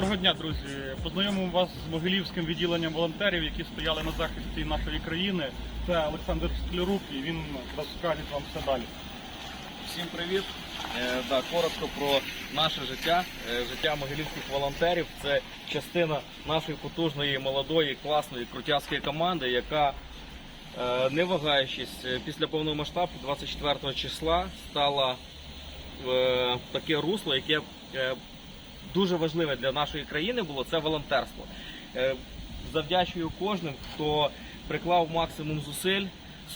Доброго дня, друзі. Познайомимо вас з Могилівським відділенням волонтерів, які стояли на захисті нашої країни. Це Олександр Склярук, і він розкаже вам все далі. Всім привіт. Е, да, коротко про наше життя, е, життя могилівських волонтерів. Це частина нашої потужної, молодої, класної, крутяцької команди, яка, е, не вагаючись, е, після повномасштабку 24 числа стала в таке русло, яке е, дуже важливе для нашої країни було це волонтерство. Е, Завдячую кожним, хто приклав максимум зусиль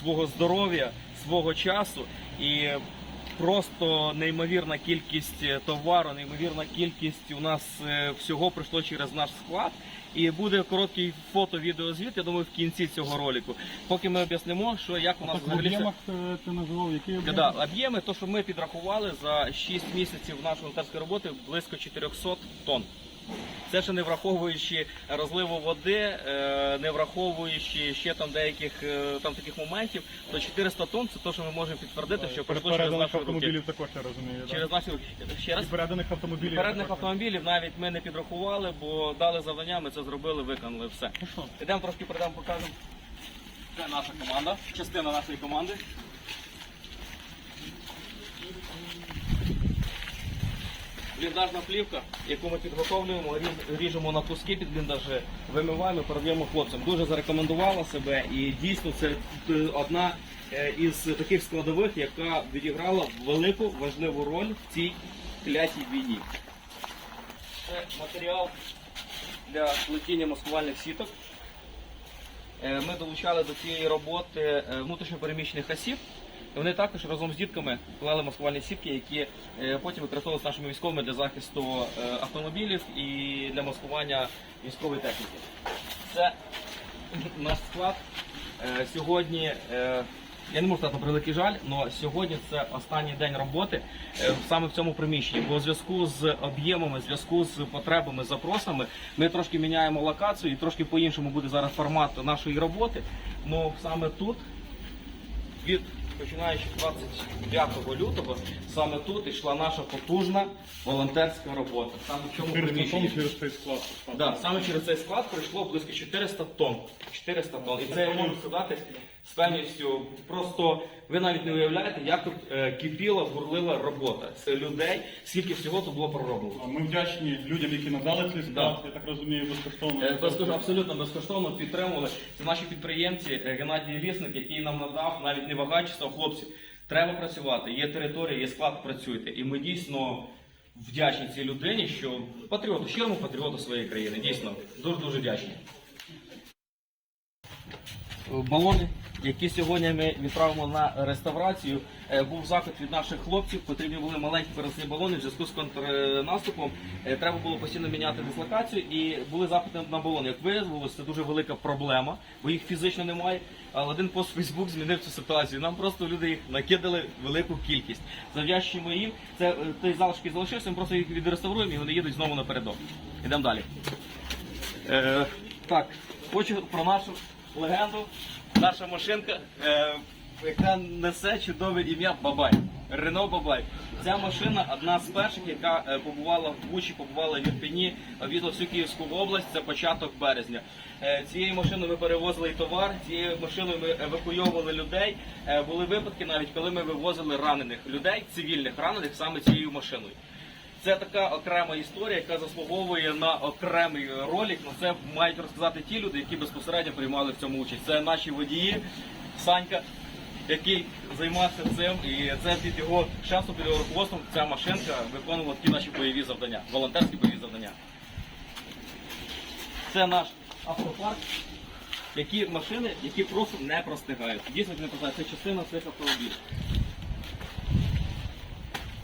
свого здоров'я, свого часу і просто неймовірна кількість е, товару, неймовірна кількість у нас е, всього пройшло через наш склад. І буде короткий фото-відеозвіт, я думаю, в кінці цього ролику. Поки ми об'яснимо, що як у нас Так, взагалі об'ємах ти назвав, які об'єми? Да, об'єми, то що ми підрахували за 6 місяців нашої волонтерської роботи близько 400 тонн. Це ще не враховуючи розливу води, е, не враховуючи ще там деяких е, там таких моментів, то 400 тонн це те, що ми можемо підтвердити, що пройшло через Переданих наші руки. також я розумію. Через наші руки. Ще раз. І переданих автомобілів. Передних також. автомобілів навіть ми не підрахували, бо дали завдання, ми це зробили, виконали все. Ну що, Ідемо трошки перейдемо, покажемо. Це наша команда, частина нашої команди. Бліндажна плівка, яку ми підготовлюємо, ріжемо на куски під бліндажі, вимиваємо, передаємо хлопцям. Дуже зарекомендувала себе і дійсно це е, одна е, із таких складових, яка відіграла велику важливу роль в цій клятій війні. Це матеріал для плетіння маскувальних сіток. Е, Ми долучали до цієї роботи внутрішньопереміщених осіб. Вони також разом з дітками клали маскувальні сітки, які е, потім використовувалися нашими військовими для захисту е, автомобілів і для маскування військової техніки. Це наш склад. Е, Сьогодні я не можу сказати на превеликий жаль, але сьогодні це останній день роботи саме в цьому приміщенні. Бо у зв'язку з об'ємами, зв'язку з потребами, запросами, ми трошки міняємо локацію і трошки по-іншому буде зараз формат нашої роботи. Ну саме тут від починаючи 25 лютого, саме тут йшла наша потужна волонтерська робота. Саме в цьому приміщенні. через цей склад. Да, саме через цей склад пройшло близько 400 тонн. 400 тонн. І це я можу сказати з певністю. Просто ви навіть не уявляєте, як тут е, кипіла, бурлила робота. Це людей, скільки всього тут було пророблено. Ми вдячні людям, які надали цей склад, я так розумію, безкоштовно. То скажу абсолютно безкоштовно підтримували. Це наші підприємці е, Геннадій Лісник, який нам надав, навіть не вагаючись, сказав, хлопці, треба працювати. Є територія, є склад, працюйте. І ми дійсно вдячні цій людині, що патріоту, щирому патріоту своєї країни. Дійсно, дуже дуже вдячні. Балони, які сьогодні ми відправимо на реставрацію, Е, був запит від наших хлопців. Потрібні були маленькі переносні балони в зв'язку з контрнаступом. Е, Треба було постійно міняти дислокацію і були запити на балони. Як виявилося, це дуже велика проблема, бо їх фізично немає. Але один пост Фейсбук змінив цю ситуацію. Нам просто люди їх накидали велику кількість. Завдячуємо їм. Це е, той залишки залишився. Ми просто їх відреставруємо і вони їдуть знову напередок. Ідемо далі. Е, так, хочу про нашу легенду. Наша машинка, е, яка несе чудове ім'я Бабай. Рено Бабай. Ця машина одна з перших, яка е, побувала в Бучі, побувала в Ірпені, об'їздила всю Київську область. Це початок березня. Е, цією машиною ми перевозили і товар, цією машиною ми евакуйовували людей. Е, були випадки навіть, коли ми вивозили ранених людей, цивільних ранених саме цією машиною. Це така окрема історія, яка заслуговує на окремий ролик. Ну це мають розказати ті люди, які безпосередньо приймали в цьому участь. Це наші водії, Санька, який займався цим, і це під його шефством, під його руководством ця машинка виконувала такі наші бойові завдання, волонтерські бойові завдання. Це наш автопарк. Які машини, які просто не простигають. Дійсно не простигають. Це частина цих автомобілів.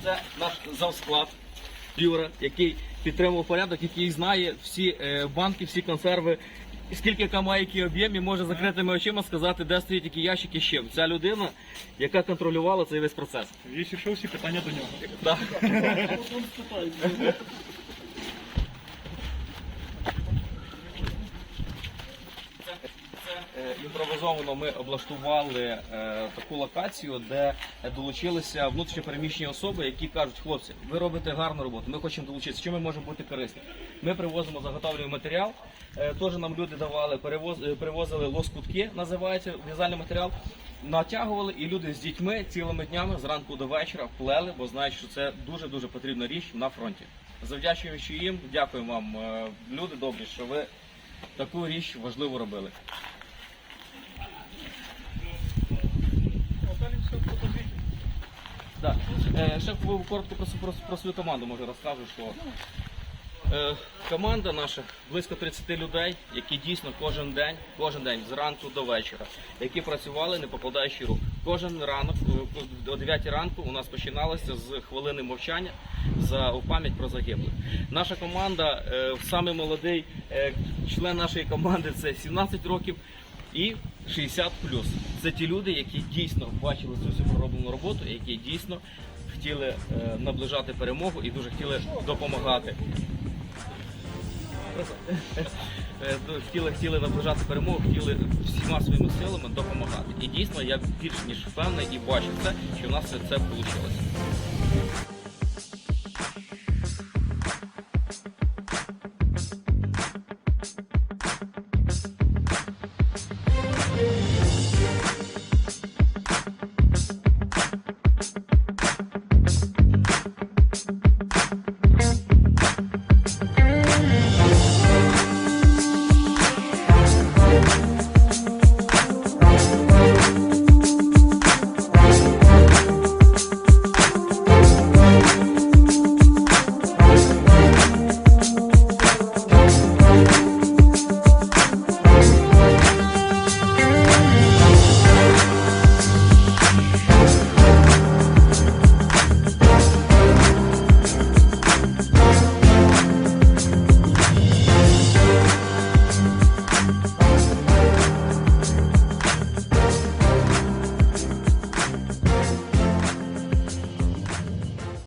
Це наш завсклад Юра, який підтримував порядок, який знає всі е, банки, всі консерви, скільки яка має який об'єм, і може закритими очима сказати, де стоять які ящики з чим. Ця людина, яка контролювала цей весь процес. Якщо що, всі питання до нього. Так. Це, це імпровізовано ми облаштували е, таку локацію, де долучилися внутрішньо переміщені особи, які кажуть, хлопці, ви робите гарну роботу, ми хочемо долучитися. Чим ми можемо бути корисні? Ми привозимо заготовлений матеріал. Е, теж нам люди давали, перевоз, е, привозили лоскутки, називається в'язальний матеріал. Натягували і люди з дітьми цілими днями зранку до вечора плели, бо знають, що це дуже дуже потрібна річ на фронті. Завдячуючи їм, дякую вам, люди добрі, що ви таку річ важливо робили. Далі все покажіть. Да. Е, ще коротко про, про, про свою команду може розкажу, що е, команда наша близько 30 людей, які дійсно кожен день, кожен день зранку до вечора, які працювали не покладаючи рук. Кожен ранок е, о 9 ранку у нас починалося з хвилини мовчання за у пам'ять про загиблих. Наша команда, е, самий молодий е, член нашої команди це 17 років і 60 Це ті люди, які дійсно бачили цю всю пророблену роботу, які дійсно хотіли е, наближати перемогу і дуже хотіли допомагати. Е, Хотіли, хотіли наближати перемогу, хотіли всіма своїми силами допомагати. І дійсно я більш ніж впевнений і бачу це, що в нас це вийшло.